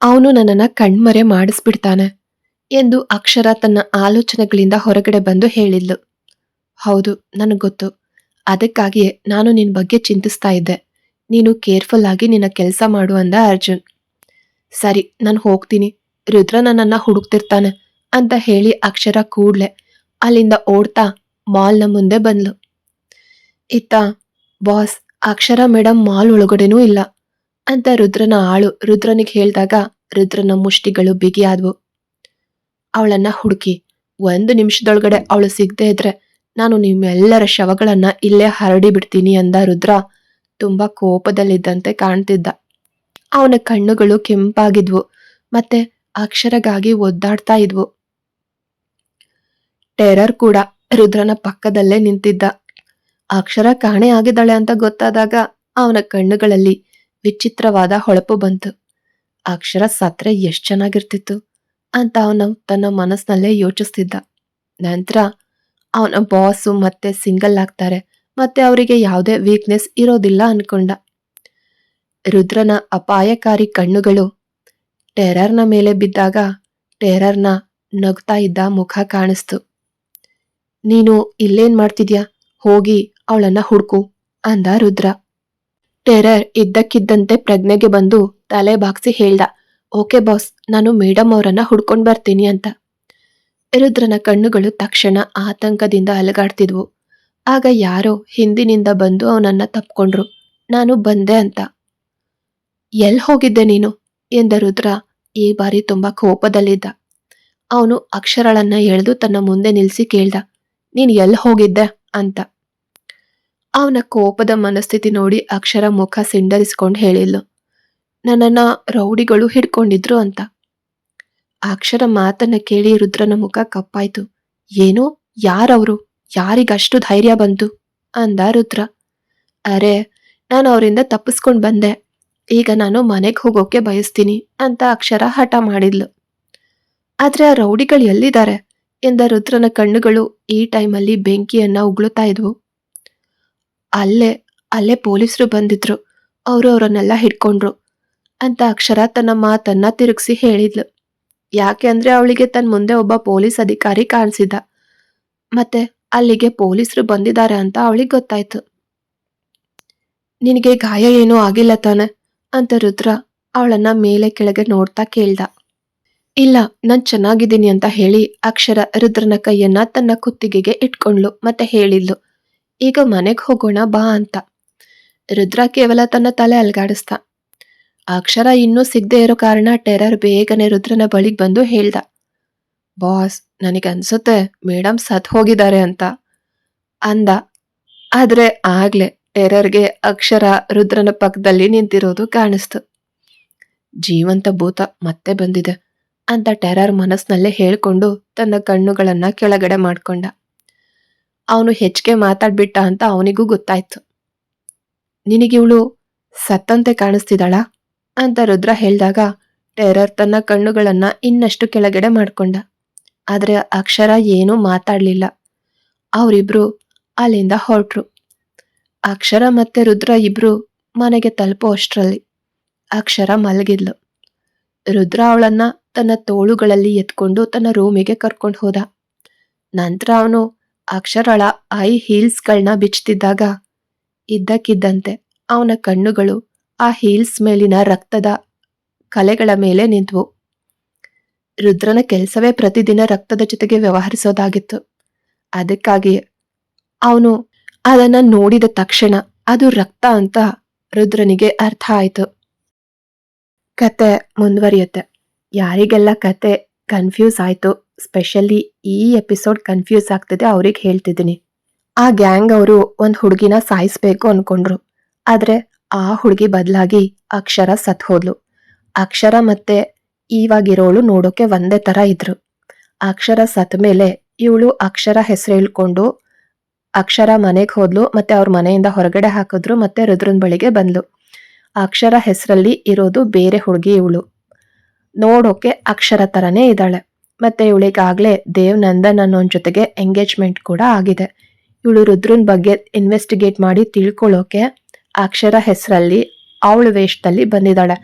ಅವನು ನನ್ನನ್ನು ಕಣ್ಮರೆ ಮಾಡಿಸ್ಬಿಡ್ತಾನೆ. ಎಂದು ಅಕ್ಷರ ತನ್ನ ಆಲೋಚನೆಗಳಿಂದ ಹೊರಗಡೆ ಬಂದು ಹೇಳಿದ್ಲು. ಹೌದು, ನನಗೆ ಗೊತ್ತು. ಅದಕ್ಕಾಗಿಯೇ ನಾನು ನಿನ್ನ ಬಗ್ಗೆ ಚಿಂತಿಸ್ತಾ ಇದ್ದೆ. ನೀನು ಕೇರ್ಫುಲ್ ಆಗಿ ನಿನ್ನ ಕೆಲಸ ಮಾಡು ಅಂದ ಅರ್ಜುನ್. ಸರಿ, ನಾನು ಹೋಗ್ತೀನಿ. ರುದ್ರ ನನ್ನನ್ನು ಹುಡುಕ್ತಿರ್ತಾನೆ ಅಂತ ಹೇಳಿ ಅಕ್ಷರ ಕೂಡ್ಲೆ ಅಲ್ಲಿಂದ ಓಡ್ತಾ ಮಾಲ್ನ ಮುಂದೆ ಬಂದ್ಲು. ಇತ್ತ, ಬಾಸ್, ಅಕ್ಷರ ಮೇಡಮ್ ಮಾಲ್ ಒಳಗಡೆನೂ ಇಲ್ಲ ಅಂತ ರುದ್ರನ ಆಳು ರುದ್ರನಿಗೆ ಹೇಳಿದಾಗ ರುದ್ರನ ಮುಷ್ಟಿಗಳು ಬಿಗಿಯಾದ್ವು. ಅವಳನ್ನ ಹುಡುಕಿ. ಒಂದು ನಿಮಿಷದೊಳಗಡೆ ಅವಳು ಸಿಗದೆ ಇದ್ರೆ ನಾನು ನಿಮ್ಮೆಲ್ಲರ ಶವಗಳನ್ನ ಇಲ್ಲೇ ಹರಡಿ ಬಿಡ್ತೀನಿ ಅಂದ ರುದ್ರ ತುಂಬಾ ಕೋಪದಲ್ಲಿದ್ದಂತೆ ಕಾಣ್ತಿದ್ದ. ಅವನ ಕಣ್ಣುಗಳು ಕೆಂಪಾಗಿದ್ವು ಮತ್ತೆ ಅಕ್ಷರಗಾಗಿ ಒದ್ದಾಡ್ತಾ ಇದ್ವು. ಟೆರರ್ ಕೂಡ ರುದ್ರನ ಪಕ್ಕದಲ್ಲೇ ನಿಂತಿದ್ದ. ಅಕ್ಷರ ಕಾಣೆ ಆಗಿದ್ದಾಳೆ ಅಂತ ಗೊತ್ತಾದಾಗ ಅವನ ಕಣ್ಣುಗಳಲ್ಲಿ ವಿಚಿತ್ರವಾದ ಹೊಳಪು ಬಂತು. ಅಕ್ಷರ ಸತ್ರೆ ಎಷ್ಟು ಚೆನ್ನಾಗಿರ್ತಿತ್ತು. ಅಂತ ಅವನು ತನ್ನ ಮನಸ್ಸಿನಲ್ಲೇ ಯೋಚಿಸ್ತಿದ್ದ. ನಂತರ ಅವನ ಬಾಸು ಮತ್ತೆ ಸಿಂಗಲ್ ಆಗ್ತಾರೆ. ಮತ್ತೆ ಅವರಿಗೆ ಯಾವುದೇ ವೀಕ್ನೆಸ್ ಇರೋದಿಲ್ಲ ಅನ್ಕೊಂಡ. ರುದ್ರನ ಅಪಾಯಕಾರಿ ಕಣ್ಣುಗಳು ಟೆರರ್ನ ಮೇಲೆ ಬಿದ್ದಾಗ ಟೆರರ್ನ ನಗ್ತಾ ಇದ್ದ ಮುಖ ಕಾಣಿಸ್ತು. ನೀನು ಇಲ್ಲೇನ್ ಮಾಡ್ತಿದ್ಯಾ? ಹೋಗಿ ಅವಳನ್ನ ಹುಡ್ಕು ಅಂದ ರುದ್ರ. ಟೆರರ್ ಇದ್ದಕ್ಕಿದ್ದಂತೆ ಪ್ರಜ್ಞೆಗೆ ಬಂದು ತಲೆ ಬಾಗ್ಸಿ ಹೇಳ್ದ. ಓಕೆ ಬಾಸ್, ನಾನು ಮೇಡಮ್ ಅವರನ್ನ ಹುಡ್ಕೊಂಡು ಬರ್ತೀನಿ ಅಂತ. ರುದ್ರನ ಕಣ್ಣುಗಳು ತಕ್ಷಣ ಆತಂಕದಿಂದ ಅಲಗಾಡ್ತಿದ್ವು. ಆಗ ಯಾರೋ ಹಿಂದಿನಿಂದ ಬಂದು ಅವನನ್ನ ತಪ್ಕೊಂಡ್ರು. ನಾನು ಬಂದೆ ಅಂತ. ಎಲ್ಲಿ ಹೋಗಿದ್ದೆ ನೀನು? ಎಂದ ರುದ್ರ ಈ ಬಾರಿ ತುಂಬಾ ಕೋಪದಲ್ಲಿದ್ದ. ಅವನು ಅಕ್ಷರಳನ್ನ ಎಳೆದು ತನ್ನ ಮುಂದೆ ನಿಲ್ಸಿ ಕೇಳ್ದ. ನೀನ್ ಎಲ್ಲಿ ಹೋಗಿದ್ದೆ ಅಂತ. ಅವನ ಕೋಪದ ಮನಸ್ಥಿತಿ ನೋಡಿ ಅಕ್ಷರ ಮುಖ ಸಿಂಡರಿಸ್ಕೊಂಡು ಹೇಳಿದ್ಲು. ನನ್ನನ್ನ ರೌಡಿಗಳು ಹಿಡ್ಕೊಂಡಿದ್ರು ಅಂತ. ಅಕ್ಷರ ಮಾತನ್ನ ಕೇಳಿ ರುದ್ರನ ಮುಖ ಕಪ್ಪಾಯ್ತು. ಏನು? ಯಾರವರು? ಯಾರಿಗಷ್ಟು ಧೈರ್ಯ ಬಂತು? ಅಂದ ರುದ್ರ. ಅರೆ, ನಾನು ಅವರಿಂದ ತಪ್ಪಿಸ್ಕೊಂಡು ಬಂದೆ. ಈಗ ನಾನು ಮನೆಗೆ ಹೋಗೋಕೆ ಬಯಸ್ತೀನಿ ಅಂತ ಅಕ್ಷರ ಹಠ ಮಾಡಿದ್ಲು. ಆದ್ರೆ ಆ ರೌಡಿಗಳು ಎಲ್ಲಿದ್ದಾರೆ ಎಂದ ರುದ್ರನ ಕಣ್ಣುಗಳು ಈ ಟೈಮಲ್ಲಿ ಬೆಂಕಿಯನ್ನ ಉಗುಳುತ್ತಾ ಇದ್ವು. ಅಲ್ಲೇ ಅಲ್ಲೇ ಪೊಲೀಸರು ಬಂದಿದ್ರು. ಅವರು ಅವರನ್ನೆಲ್ಲ ಹಿಡ್ಕೊಂಡ್ರು. ಅಂತ ಅಕ್ಷರ ತನ್ನ ಮಾತನ್ನ ತಿರುಗಿಸಿ ಹೇಳಿದ್ಲು. ಯಾಕೆ ಅಂದ್ರೆ ಅವಳಿಗೆ ತನ್ನ ಮುಂದೆ ಒಬ್ಬ ಪೊಲೀಸ್ ಅಧಿಕಾರಿ ಕಾಣಿಸಿದ. ಮತ್ತೆ ಅಲ್ಲಿಗೆ ಪೊಲೀಸರು ಬಂದಿದ್ದಾರೆ ಅಂತ ಅವಳಿಗೆ ಗೊತ್ತಾಯ್ತು. ನಿನಗೆ ಗಾಯ ಏನೂ ಆಗಿಲ್ಲ ತಾನೆ? ಅಂತ ರುದ್ರ ಅವಳನ್ನ ಮೇಲೆ ಕೆಳಗೆ ನೋಡ್ತಾ ಕೇಳ್ದ. ಇಲ್ಲ, ನಾನ್ ಚೆನ್ನಾಗಿದ್ದೀನಿ ಅಂತ ಹೇಳಿ ಅಕ್ಷರ ರುದ್ರನ ಕೈಯನ್ನ ತನ್ನ ಕುತ್ತಿಗೆಗೆ ಇಟ್ಕೊಂಡ್ಲು ಮತ್ತೆ ಹೇಳಿದ್ಲು. ಈಗ ಮನೆಗೆ ಹೋಗೋಣ ಬಾ ಅಂತ. ರುದ್ರ ಕೇವಲ ತನ್ನ ತಲೆ ಅಲ್ಗಾಡಿಸ್ದ. ಅಕ್ಷರ ಇನ್ನೂ ಸಿಗದೆ ಇರೋ ಕಾರಣ ಟೆರರ್ ಬೇಗನೆ ರುದ್ರನ ಬಳಿಗೆ ಬಂದು ಹೇಳ್ದ, ಬಾಸ್, ನನಗನ್ಸುತ್ತೆ ಮೇಡಮ್ ಸತ್ ಹೋಗಿದ್ದಾರೆ ಅಂತ. ಅಂದ, ಆದ್ರೆ ಆಗ್ಲೇ ಟೆರರ್ಗೆ ಅಕ್ಷರ ರುದ್ರನ ಪಕ್ಕದಲ್ಲಿ ನಿಂತಿರೋದು ಕಾಣಿಸ್ತು. ಜೀವಂತ ಭೂತ ಮತ್ತೆ ಬಂದಿದೆ ಅಂತ ಟೆರರ್ ಮನಸ್ಸಿನಲ್ಲೇ ಹೇಳ್ಕೊಂಡು ತನ್ನ ಕಣ್ಣುಗಳನ್ನ ಕೆಳಗಡೆ ಮಾಡ್ಕೊಂಡ. ಅವನು ಹೆಚ್ಚಿಗೆ ಮಾತಾಡ್ಬಿಟ್ಟ ಅಂತ ಅವನಿಗೂ ಗೊತ್ತಾಯ್ತು. ನಿನಗಿವಳು ಸತ್ತಂತೆ ಕಾಣಿಸ್ತಿದ್ದಾಳ? ಅಂತ ರುದ್ರ ಹೇಳಿದಾಗ, ಟೆರರ್ ತನ್ನ ಕಣ್ಣುಗಳನ್ನ ಇನ್ನಷ್ಟು ಕೆಳಗಡೆ ಮಾಡಿಕೊಂಡ. ಆದರೆ ಅಕ್ಷರ ಏನೂ ಮಾತಾಡಲಿಲ್ಲ. ಅವರಿಬ್ರು ಅಲ್ಲಿಂದ ಹೊರಟ್ರು. ಅಕ್ಷರ ಮತ್ತೆ ರುದ್ರ ಇಬ್ರು ಮನೆಗೆ ತಲುಪೋ ಅಷ್ಟರಲ್ಲಿ ಅಕ್ಷರ ಮಲಗಿದ್ಲು. ರುದ್ರ ಅವಳನ್ನ ತನ್ನ ತೋಳುಗಳಲ್ಲಿ ಎತ್ಕೊಂಡು ತನ್ನ ರೂಮಿಗೆ ಕರ್ಕೊಂಡು ಹೋದ. ನಂತರ ಅವನು ಅಕ್ಷರಳ ಐ ಹೀಲ್ಸ್ಗಳನ್ನ ಬಿಚ್ಚುತ್ತಿದ್ದಾಗ ಇದ್ದಕ್ಕಿದ್ದಂತೆ ಅವನ ಕಣ್ಣುಗಳು ಆ ಹೀಲ್ಸ್ ಮೇಲಿನ ರಕ್ತದ ಕಲೆಗಳ ಮೇಲೆ ನಿಂತ್ವು. ರುದ್ರನ ಕೆಲಸವೇ ಪ್ರತಿದಿನ ರಕ್ತದ ಜೊತೆಗೆ ವ್ಯವಹರಿಸೋದಾಗಿತ್ತು. ಅದಕ್ಕಾಗಿ ಅವನು ಅದನ್ನು ನೋಡಿದ ತಕ್ಷಣ ಅದು ರಕ್ತ ಅಂತ ರುದ್ರನಿಗೆ ಅರ್ಥ ಆಯಿತು. ಕತೆ ಮುಂದುವರಿಯುತ್ತೆ. ಯಾರಿಗೆಲ್ಲ ಕತೆ ಕನ್ಫ್ಯೂಸ್ ಆಯಿತು, ಸ್ಪೆಷಲಿ ಈ ಎಪಿಸೋಡ್ ಕನ್ಫ್ಯೂಸ್ ಆಗ್ತಿದೆ ಅವ್ರಿಗೆ ಹೇಳ್ತಿದ್ದೀನಿ. ಆ ಗ್ಯಾಂಗ್ ಅವರು ಒಂದು ಹುಡುಗಿನ ಸಾಯಿಸ್ಬೇಕು ಅಂದ್ಕೊಂಡ್ರು ಆದ್ರೆ ಆ ಹುಡುಗಿ ಬದಲಾಗಿ ಅಕ್ಷರ ಸತ್ ಅಕ್ಷರ ಮತ್ತೆ ಇವಾಗಿರೋಳು ನೋಡೋಕೆ ಒಂದೇ ತರ ಇದ್ರು. ಅಕ್ಷರ ಸತ್ ಮೇಲೆ ಇವಳು ಅಕ್ಷರ ಹೆಸರು ಹೇಳ್ಕೊಂಡು ಅಕ್ಷರ ಮನೆಗೆ ಹೋದ್ಲು, ಮತ್ತೆ ಅವ್ರ ಮನೆಯಿಂದ ಹೊರಗಡೆ ಹಾಕಿದ್ರು, ಮತ್ತೆ ರುದ್ರನ್ ಬಳಿಗೆ ಬಂದ್ಲು. ಅಕ್ಷರ ಹೆಸರಲ್ಲಿ ಇರೋದು ಬೇರೆ ಹುಡುಗಿ ಇವಳು. ನೋಡೋಕೆ ಅಕ್ಷರ ತರನೇ ಇದ್ದಾಳೆ. ಮತ್ತೆ ಇವಳಿಗಾಗಲೇ ದೇವ್ ನಂದನ್ ಅನ್ನೋನ್ ಜೊತೆಗೆ ಎಂಗೇಜ್ಮೆಂಟ್ ಕೂಡ ಆಗಿದೆ. ಇವಳು ರುದ್ರನ್ ಬಗ್ಗೆ ಇನ್ವೆಸ್ಟಿಗೇಟ್ ಮಾಡಿ ತಿಳ್ಕೊಳ್ಳೋಕೆ ಅಕ್ಷರ ಹೆಸರಲ್ಲಿ ಅವಳ ವೇಷದಲ್ಲಿ ಬಂದಿದ್ದಾಳೆ.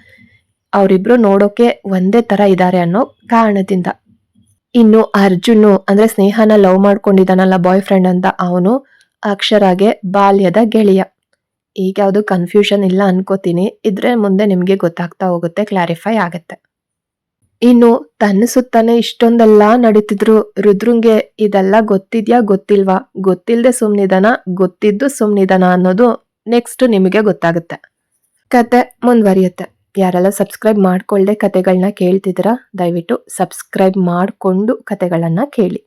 ಅವರಿಬ್ರು ನೋಡೋಕೆ ಒಂದೇ ತರ ಇದ್ದಾರೆ ಅನ್ನೋ ಕಾರಣದಿಂದ. ಇನ್ನು ಅರ್ಜುನು ಅಂದ್ರೆ ಸ್ನೇಹನ ಲವ್ ಮಾಡ್ಕೊಂಡಿದ್ದಾನಲ್ಲ ಬಾಯ್ ಫ್ರೆಂಡ್ ಅಂತ ಅವನು ಅಕ್ಷರಾಗೆ ಬಾಲ್ಯದ ಗೆಳೆಯ. ಈಗ ಯಾವುದು ಕನ್ಫ್ಯೂಷನ್ ಇಲ್ಲ ಅನ್ಕೋತೀನಿ. ಇದ್ರೆ ಮುಂದೆ ನಿಮಗೆ ಗೊತ್ತಾಗ್ತಾ ಹೋಗುತ್ತೆ ಕ್ಲಾರಿಫೈ ಆಗುತ್ತೆ. ಇನ್ನು ತನ್ನ ಸುತ್ತಾನೆ ಇಷ್ಟೊಂದೆಲ್ಲ ನಡೀತಿದ್ರು, ರುದ್ರಂಗೆ ಇದೆಲ್ಲ ಗೊತ್ತಿದ್ಯಾ ಗೊತ್ತಿಲ್ವಾ? ಗೊತ್ತಿಲ್ಲದೆ ಸುಮ್ನಿದಾನ? ಗೊತ್ತಿದ್ದು ಸುಮ್ನಿದಾನ ಅನ್ನೋದು ನೆಕ್ಸ್ಟ್ ನಿಮಗೆ ಗೊತ್ತಾಗುತ್ತೆ. ಕತೆ ಮುಂದುವರಿಯುತ್ತೆ. ಯಾರೆಲ್ಲ ಸಬ್ಸ್ಕ್ರೈಬ್ ಮಾಡ್ಕೊಳ್ಳದೆ ಕತೆಗಳನ್ನ ಕೇಳ್ತಿದ್ದೀರಾ, ದಯವಿಟ್ಟು ಸಬ್ಸ್ಕ್ರೈಬ್ ಮಾಡಿಕೊಂಡು ಕತೆಗಳನ್ನು ಕೇಳಿ.